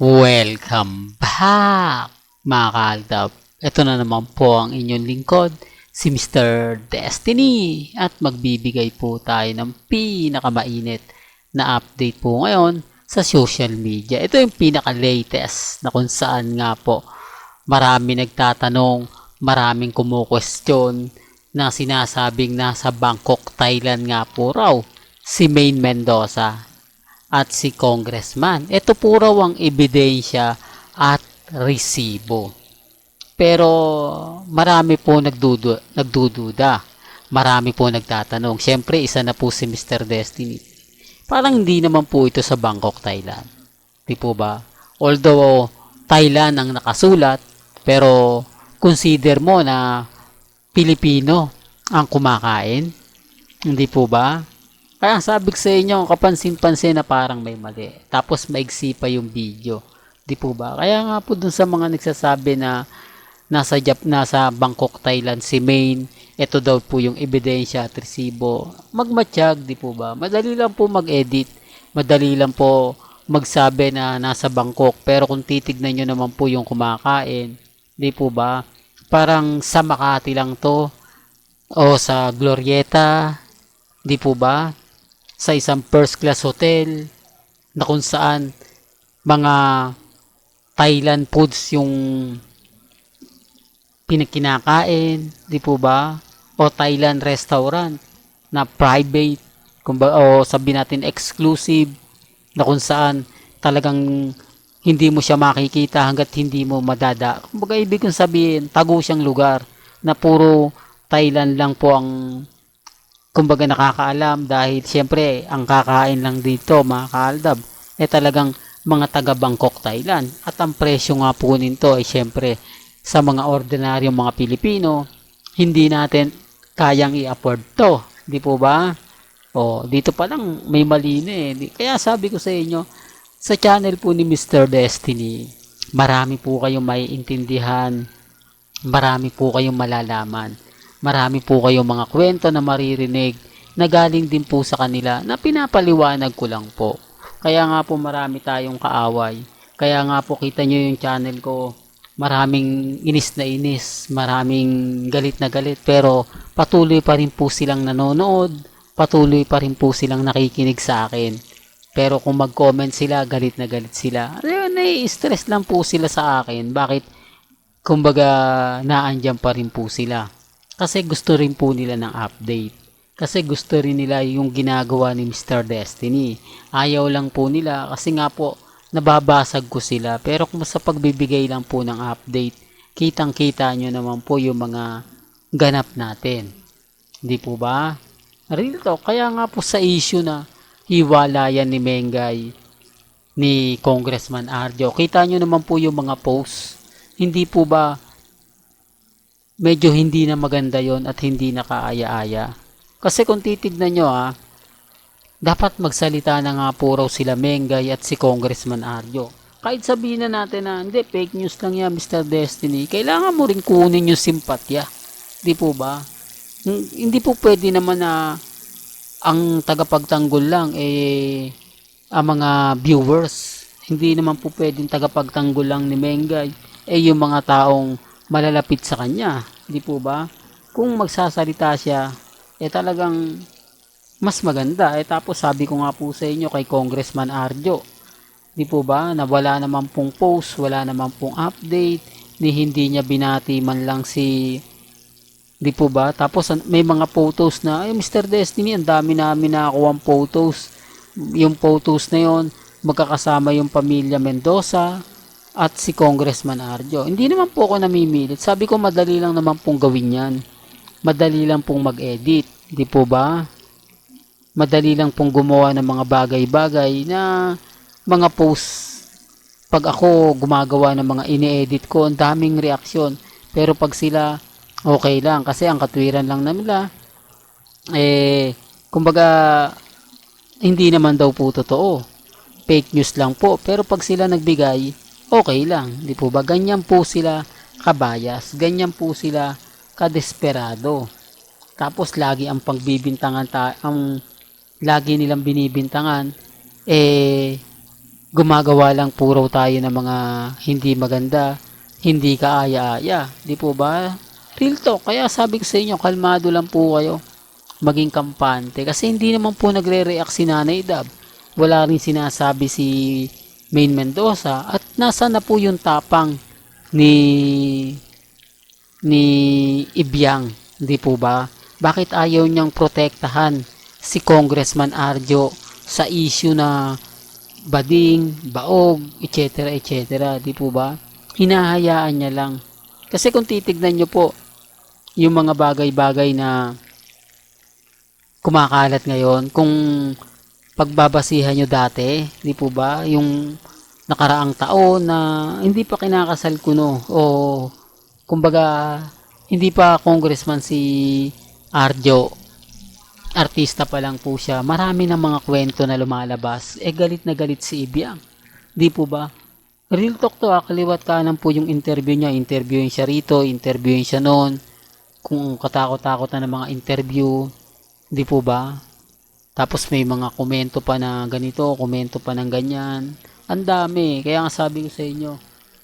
Welcome back, mga kaaldab. Ito na naman po ang inyong lingkod, si Mr. Destiny. At magbibigay po tayo ng pinakamainit na update po ngayon sa social media. Ito yung pinaka-latest na kung saan nga po marami nagtatanong, maraming kumukwestiyon na sinasabing nasa Bangkok, Thailand nga po raw si Maine Mendoza at si congressman. Ito po raw ang ebidensya at resibo. Pero marami po nagdudu nagdududa. Marami po nagtatanong. Siyempre, isa na po si Mr. Destiny. Parang hindi naman po ito sa Bangkok, Thailand. Di po ba? Although Thailand ang nakasulat, pero consider mo na Pilipino ang kumakain. Hindi po ba? Kaya sabi ko sa inyo, kapansin-pansin na parang may mali. Tapos maigsi pa yung video. Di po ba? Kaya nga po dun sa mga nagsasabi na nasa Jap nasa Bangkok, Thailand si Maine, ito daw po yung ebidensya at resibo. Magmatsyag, di po ba? Madali lang po mag-edit. Madali lang po magsabi na nasa Bangkok. Pero kung titignan nyo naman po yung kumakain, di po ba? Parang sa Makati lang to o sa Glorieta, di po ba? Sa isang first class hotel na kung saan mga Thailand foods yung pinakinakain, di po ba? O Thailand restaurant na private, kumbaga, o sabi natin exclusive, na kung saan talagang hindi mo siya makikita hanggat hindi mo madada. Kumbaga ibig kong sabihin, tago siyang lugar na puro Thailand lang po ang kumbaga nakakaalam dahil siyempre ang kakain lang dito mga kaaldab eh talagang mga taga Bangkok, Thailand. At ang presyo nga po nito ay siyempre sa mga ordinaryong mga Pilipino, hindi natin kayang i-afford to. Di po ba? O, dito pa lang may mali na eh. Kaya sabi ko sa inyo, sa channel po ni Mr. Destiny, marami po kayong may intindihan, marami po kayong malalaman, marami po kayong mga kwento na maririnig na galing din po sa kanila na pinapaliwanag ko lang po. Kaya nga po marami tayong kaaway. Kaya nga po kita nyo yung channel ko, maraming inis na inis, maraming galit na galit, pero patuloy pa rin po silang nanonood, patuloy pa rin po silang nakikinig sa akin. Pero kung mag-comment sila, galit na galit sila. Ayun, nai-stress lang po sila sa akin. Bakit? Kumbaga, naandyan pa rin po sila. Kasi gusto rin po nila ng update. Kasi gusto rin nila yung ginagawa ni Mr. Destiny. Ayaw lang po nila kasi nga po nababasag ko sila. Pero kung sa pagbibigay lang po ng update, kitang-kita nyo naman po yung mga ganap natin. Hindi po ba? Real to. Kaya nga po sa issue na hiwalayan ni Mengay ni Congressman Arjo. Kita nyo naman po yung mga posts. Hindi po ba medyo hindi na maganda yon at hindi na kaaya-aya. Kasi kung titignan nyo ha, dapat magsalita na nga po raw sila Mengay at si Congressman Arjo. Kahit sabihin na natin na hindi, fake news lang yan Mr. Destiny, kailangan mo rin kunin yung simpatya. Di po ba? Hin- Hindi po pwede naman na ang tagapagtanggol lang eh ang mga viewers. Hindi naman po pwedeng tagapagtanggol lang ni Mengay eh yung mga taong malalapit sa kanya. Di po ba? Kung magsasalita siya, eh talagang mas maganda. Eh tapos sabi ko nga po sa inyo kay Congressman Arjo, di po ba, na wala naman pong post, wala naman pong update, ni hindi niya binati man lang si Di po ba? Tapos may mga photos na, ay Mr. Destiny, ang dami namin nakakuha photos. Yung photos na yon magkakasama yung pamilya Mendoza at si Congressman Arjo. Hindi naman po ako namimilit. Sabi ko madali lang naman pong gawin yan. Madali lang pong mag-edit. Di po ba? Madali lang pong gumawa ng mga bagay-bagay na mga posts pag ako gumagawa ng mga ini-edit ko, ang daming reaksyon. Pero pag sila, okay lang. Kasi ang katwiran lang na nila, eh, kumbaga, hindi naman daw po totoo. Fake news lang po. Pero pag sila nagbigay, okay lang. Di po ba? Ganyan po sila kabayas. Ganyan po sila kadesperado. Tapos lagi ang pagbibintangan ta ang lagi nilang binibintangan eh gumagawa lang raw tayo ng mga hindi maganda, hindi kaaya-aya. Di po ba? Real talk. Kaya sabi ko sa inyo, kalmado lang po kayo. Maging kampante. Kasi hindi naman po nagre-react si Nanay Dab. Wala rin sinasabi si Main Mendoza. At nasa na po yung tapang ni ni Ibyang. Hindi po ba? Bakit ayaw niyang protektahan si Congressman Arjo sa issue na bading, baog, etc. etc. Di po ba? Hinahayaan niya lang. Kasi kung titignan niyo po yung mga bagay-bagay na kumakalat ngayon, kung pagbabasihan nyo dati, di po ba, yung nakaraang taon na hindi pa kinakasal kuno o kumbaga hindi pa congressman si Arjo. Artista pa lang po siya. Marami ng mga kwento na lumalabas. Eh galit na galit si Ibiang di po ba? Real talk to ah. Kaliwat kanan po yung interview niya. Interviewin siya rito interviewin siya noon. Kung katakot-takot na ng mga interview. Di po ba tapos may mga komento pa na ganito komento pa ng ganyan ang dami. Kaya nga sabi ko sa inyo,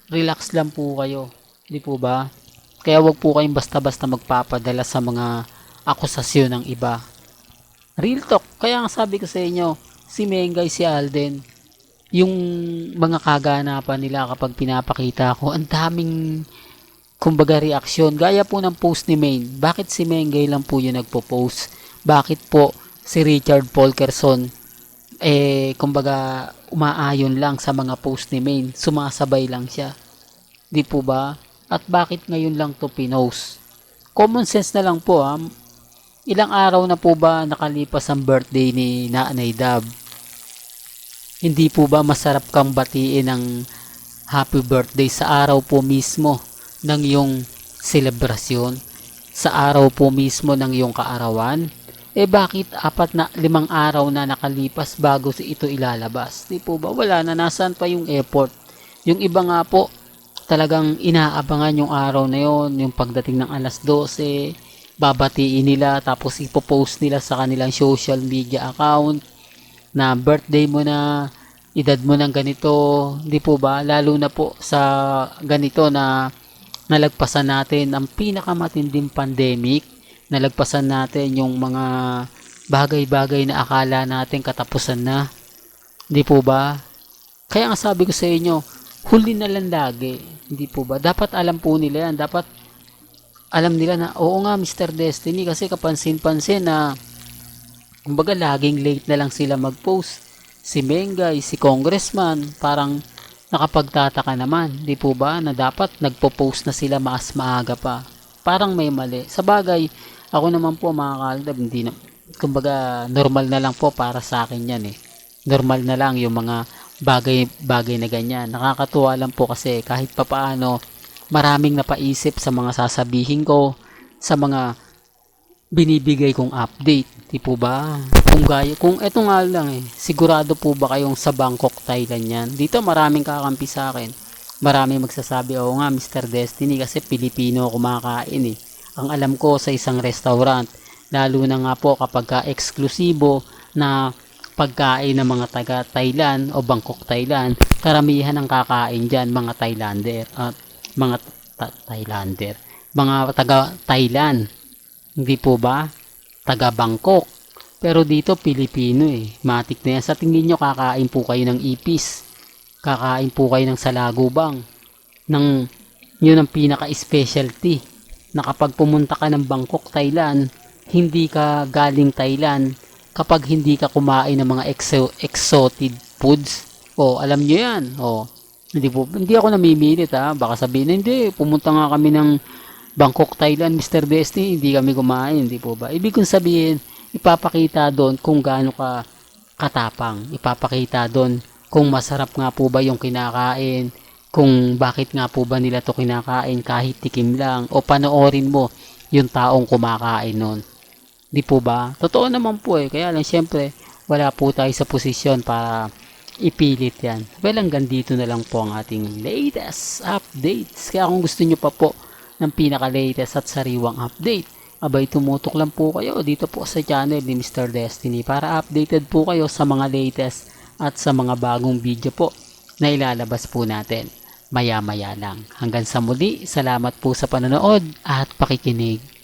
relax lang po kayo. Di po ba? Kaya wag po kayong basta-basta magpapadala sa mga akusasyon ng iba. Real talk. Kaya nga sabi ko sa inyo, si Mengay, si Alden, yung mga kaganapan nila kapag pinapakita ko, ang daming kumbaga reaksyon. Gaya po ng post ni Main. Bakit si Mengay lang po yung nagpo-post? Bakit po si Richard Polkerson eh kumbaga umaayon lang sa mga post ni Main, sumasabay lang siya. Di po ba? At bakit ngayon lang to pinost? Common sense na lang po ha. Ilang araw na po ba nakalipas ang birthday ni Nanay Dab? Hindi po ba masarap kang batiin ng happy birthday sa araw po mismo ng iyong selebrasyon? Sa araw po mismo ng iyong kaarawan? Eh bakit apat na limang araw na nakalipas bago si ito ilalabas? Di po ba? Wala na. Nasaan pa yung effort? Yung iba nga po, talagang inaabangan yung araw na yon yung pagdating ng alas 12, babatiin nila, tapos ipopost nila sa kanilang social media account na birthday mo na, edad mo ng ganito, di po ba? Lalo na po sa ganito na nalagpasan natin ang pinakamatinding pandemic nalagpasan natin yung mga bagay-bagay na akala natin katapusan na. Hindi po ba? Kaya nga sabi ko sa inyo, huli na lang lagi. Hindi po ba? Dapat alam po nila yan. Dapat alam nila na, oo nga Mr. Destiny kasi kapansin-pansin na kumbaga laging late na lang sila mag-post. Si Mengay, si Congressman, parang nakapagtataka naman. Di po ba na dapat nagpo-post na sila mas maaga pa. Parang may mali. Sa bagay, ako naman po mga kaldab, hindi na, kumbaga normal na lang po para sa akin yan eh. Normal na lang yung mga bagay-bagay na ganyan. Nakakatuwa lang po kasi kahit papaano maraming napaisip sa mga sasabihin ko, sa mga binibigay kong update. Di po ba? Kung gaya, kung eto nga lang eh, sigurado po ba kayong sa Bangkok, Thailand yan? Dito maraming kakampi sa akin. Maraming magsasabi, oo nga Mr. Destiny kasi Pilipino kumakain eh ang alam ko sa isang restaurant. Lalo na nga po kapag ka eksklusibo na pagkain ng mga taga Thailand o Bangkok, Thailand, karamihan ng kakain dyan mga Thailander at uh, mga ta- Thailander, mga taga Thailand. Hindi po ba? Taga Bangkok. Pero dito Pilipino eh. Matik na yan. Sa tingin nyo kakain po kayo ng ipis. Kakain po kayo ng salagubang. Ng yun ang pinaka-specialty na kapag pumunta ka ng Bangkok, Thailand, hindi ka galing Thailand kapag hindi ka kumain ng mga exo exotic foods. O, alam nyo yan. O, hindi, po, hindi ako namimilit ha. Baka sabihin, hindi, pumunta nga kami ng Bangkok, Thailand, Mr. Destiny, hindi kami kumain, hindi po ba? Ibig kong sabihin, ipapakita doon kung gaano ka katapang. Ipapakita doon kung masarap nga po ba yung kinakain, kung bakit nga po ba nila to kinakain kahit tikim lang o panoorin mo yung taong kumakain nun. Di po ba? Totoo naman po eh. Kaya lang syempre wala po tayo sa posisyon para ipilit yan. Well, hanggang dito na lang po ang ating latest updates. Kaya kung gusto nyo pa po ng pinaka-latest at sariwang update, abay tumutok lang po kayo dito po sa channel ni Mr. Destiny para updated po kayo sa mga latest at sa mga bagong video po na ilalabas po natin maya-maya lang. Hanggang sa muli, salamat po sa panonood at pakikinig.